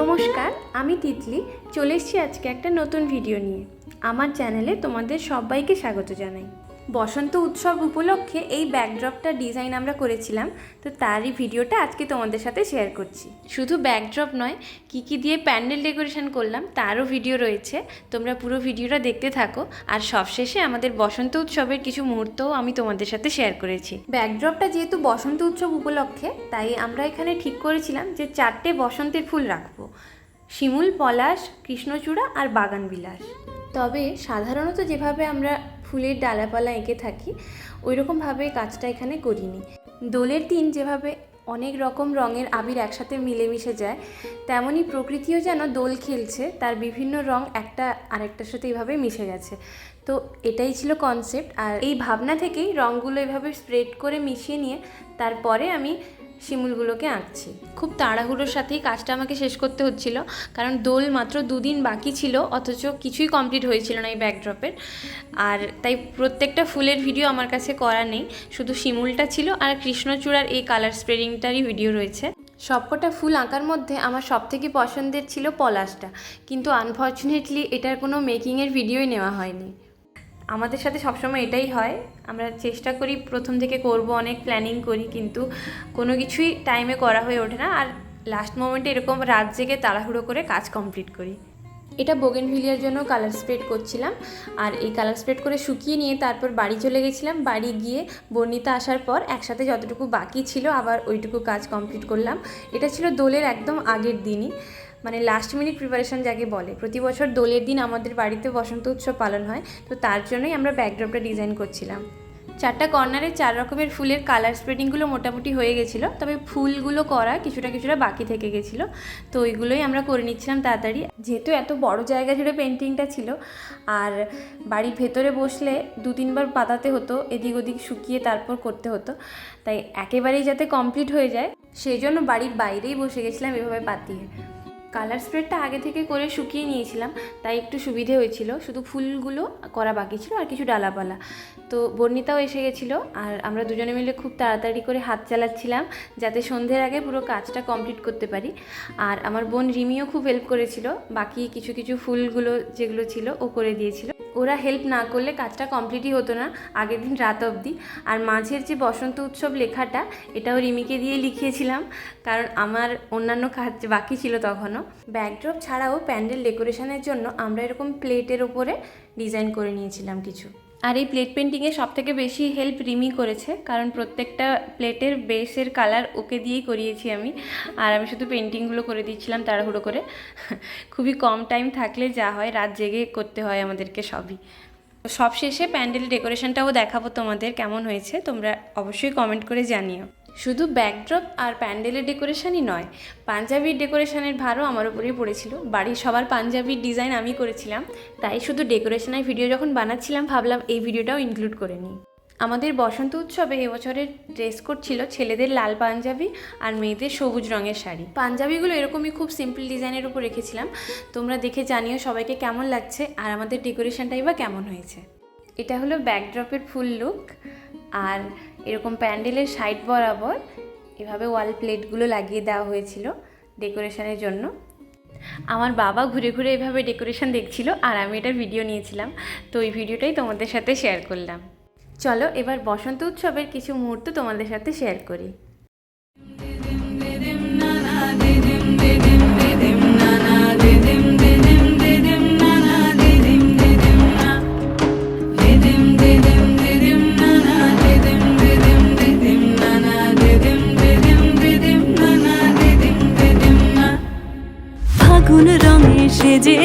নমস্কার, আমি তিতলি। চলে এসেছি আজকে একটা নতুন ভিডিও নিয়ে। আমার চ্যানেলে তোমাদের সবাইকে স্বাগত জানাই। বসন্ত উৎসব উপলক্ষে এই ব্যাকড্রপটা ডিজাইন আমরা করেছিলাম। তো তারই ভিডিওটা আজকে তোমাদের সাথে শেয়ার করছি। শুধু ব্যাকড্রপ নয় কি কি দিয়ে প্যান্ডেল ডেকোরেশন করলাম তারও ভিডিও রয়েছে। তোমরা পুরো ভিডিওটা দেখতে থাকো। আর সবশেষে আমাদের বসন্ত উৎসবের কিছু মুহূর্তও আমি তোমাদের সাথে শেয়ার করেছি। ব্যাকড্রপটা যেহেতু বসন্ত উৎসব উপলক্ষে তাই আমরা এখানে ঠিক করেছিলাম যে চারটে বসন্তের ফুল রাখব। শিমুল পলাশ কৃষ্ণচূড়া আর বাগান বিলাস তবে সাধারণত যেভাবে আমরা ফুলের ডালাপালা এঁকে থাকি ওই রকমভাবে কাজটা এখানে করিনি। দোলের দিন যেভাবে অনেক রকম রঙের আবির একসাথে মিলেমিশে যায়, তেমনই প্রকৃতিও যেন দোল খেলছে, তার বিভিন্ন রং একটা আরেকটার সাথে এইভাবে মিশে গেছে। তো এটাই ছিল কনসেপ্ট আর এই ভাবনা থেকেই রঙগুলো এভাবে স্প্রেড করে মিশিয়ে নিয়ে, তারপরে আমি শিমুলগুলোকে আঁকছি। খুব তাড়াহুড়োর সাথেই কাজটা আমাকে শেষ করতে হচ্ছিল, কারণ দোল মাত্র দুদিন বাকি ছিল, অথচ কিছুই কমপ্লিট হয়েছিল না এই ব্যাকড্রপের আর তাই প্রত্যেকটা ফুলের ভিডিও আমার কাছে করা নেই, শুধু শিমুলটা ছিল আর কৃষ্ণচূড়ার এই কালার স্প্রেডিংটারই ভিডিও রয়েছে। সবকটা ফুল আঁকার মধ্যে আমার সবথেকে পছন্দের ছিল পলাশটা, কিন্তু আনফর্চুনেটলি এটার কোনো মেকিংয়ের ভিডিওই নেওয়া হয়নি। আমাদের সাথে সবসময় এটাই হয়। আমরা চেষ্টা করি প্রথম থেকে করব, অনেক প্ল্যানিং করি, কিন্তু কোনো কিছুই টাইমে করা হয়ে ওঠে না। আর লাস্ট মোমেন্টে এরকম রাত জেগে তাড়াহুড়ো করে কাজ কমপ্লিট করি। এটা বোগেনভিলিয়ার জন্য কালার স্প্রেড করছিলাম। আর এই কালার স্প্রেড করে শুকিয়ে নিয়ে তারপর বাড়ি চলে গেছিলাম। বাড়ি গিয়ে বর্ণিতা আসার পর একসাথে যতটুকু বাকি ছিল আবার ওইটুকু কাজ কমপ্লিট করলাম। এটা ছিল দোলের একদম আগের দিনই। মানে লাস্ট মিনিট প্রিপারেশন যাকে বলে। প্রতি বছর দোলের দিন আমাদের বাড়িতে বসন্ত উৎসব পালন হয়, তো তার জন্যই আমরা ব্যাকড্রপটা ডিজাইন করছিলাম। চারটা কর্নারে চার রকমের ফুলের কালার স্প্রেডিংগুলো মোটামুটি হয়ে গেছিল, তবে ফুলগুলো করা কিছুটা কিছুটা বাকি থেকে গেছিল, তো ওইগুলোই আমরা করে নিচ্ছিলাম তাড়াতাড়ি। যেহেতু এত বড় জায়গা জুড়ে পেন্টিংটা ছিল, আর বাড়ির ভেতরে বসলে দু তিনবার পাতাতে হতো, এদিক ওদিক শুকিয়ে তারপর করতে হতো, তাই একেবারেই যাতে কমপ্লিট হয়ে যায়, সেই জন্য বাড়ির বাইরেই বসে গেছিলাম এভাবে পাতিয়ে কালার স্প্রেডটা আগে থেকে করে শুকিয়ে নিয়েছিলাম, তাই একটু সুবিধে হয়েছিল। শুধু ফুলগুলো করা বাকি ছিল আর কিছু ডালাপালা। তো বর্ণিতাও এসে গেছিল আর আমরা দুজনে মিলে খুব তাড়াতাড়ি করে হাত চালাচ্ছিলাম, যাতে সন্ধ্যের আগে পুরো কাজটা কমপ্লিট করতে পারি। আর আমার বোন রিমিও খুব হেল্প করেছিল, বাকি কিছু কিছু ফুলগুলো যেগুলো ছিল ও করে দিয়েছিল। ওরা হেল্প না করলে কাজটা কমপ্লিটই হতো না আগের দিন রাত অবধি। আর মাঝের যে বসন্ত উৎসব লেখাটা, এটাও রিমিকে দিয়ে লিখিয়েছিলাম, কারণ আমার অন্যান্য কাজ বাকি ছিল তখনও। ব্যাকড্রপ ছাড়াও প্যান্ডেল ডেকোরেশনের জন্য আমরা এরকম প্লেটের ওপরে ডিজাইন করে নিয়েছিলাম কিছু। আর এই প্লেট পেন্টিংয়ে সব থেকে বেশি হেল্প রিমি করেছে, কারণ প্রত্যেকটা প্লেটের বেসের কালার ওকে দিয়েই করিয়েছি আমি। আর আমি শুধু পেন্টিংগুলো করে দিচ্ছিলাম তাড়াহুড়ো করে। খুবই কম টাইম থাকলে যা হয়, রাত জেগে করতে হয় আমাদেরকে সবই। সব শেষে প্যান্ডেল ডেকোরেশনটাও দেখাবো তোমাদের কেমন হয়েছে, তোমরা অবশ্যই কমেন্ট করে জানিও। শুধু ব্যাকড্রপ আর প্যান্ডেলের ডেকোরেশনই নয়, পাঞ্জাবির ডেকোরেশনের ভারও আমার উপরেই পড়েছিল। বাড়ির সবার পাঞ্জাবির ডিজাইন আমি করেছিলাম, তাই শুধু ডেকোরেশনের ভিডিও যখন বানাচ্ছিলাম, ভাবলাম এই ভিডিওটাও ইনক্লুড করে নিই। আমাদের বসন্ত উৎসবে এবছরের ড্রেস কোড ছিল ছেলেদের লাল পাঞ্জাবি আর মেয়েদের সবুজ রঙের শাড়ি। পাঞ্জাবিগুলো এরকমই খুব সিম্পল ডিজাইনের উপর রেখেছিলাম। তোমরা দেখে জানিও সবাইকে কেমন লাগছে আর আমাদের ডেকোরেশনটাই বা কেমন হয়েছে। এটা হলো ব্যাকড্রপের ফুল লুক আর এরকম প্যান্ডেলের সাইড বরাবর এভাবে ওয়াল প্লেটগুলো লাগিয়ে দেওয়া হয়েছিল ডেকোরেশনের জন্য। আমার বাবা ঘুরে ঘুরে এভাবে ডেকোরেশন দেখছিল আর আমি এটার ভিডিও নিয়েছিলাম। তো এই ভিডিওটাই তোমাদের সাথে শেয়ার করলাম। চলো এবার বসন্ত উৎসবের কিছু মুহূর্ত তোমাদের সাথে শেয়ার করি।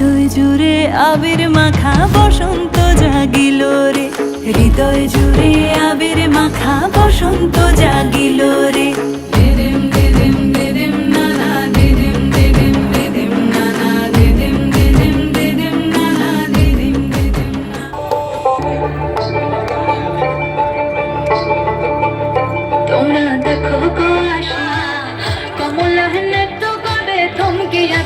হৃদয় জুড়ে আবির মাখা বসন্ত জাগিল রে। হৃদয় জুড়ে আবির মাখা বসন্ত জাগিল রে। তোমরা দেখো কমলা তো কবে থমকিয়া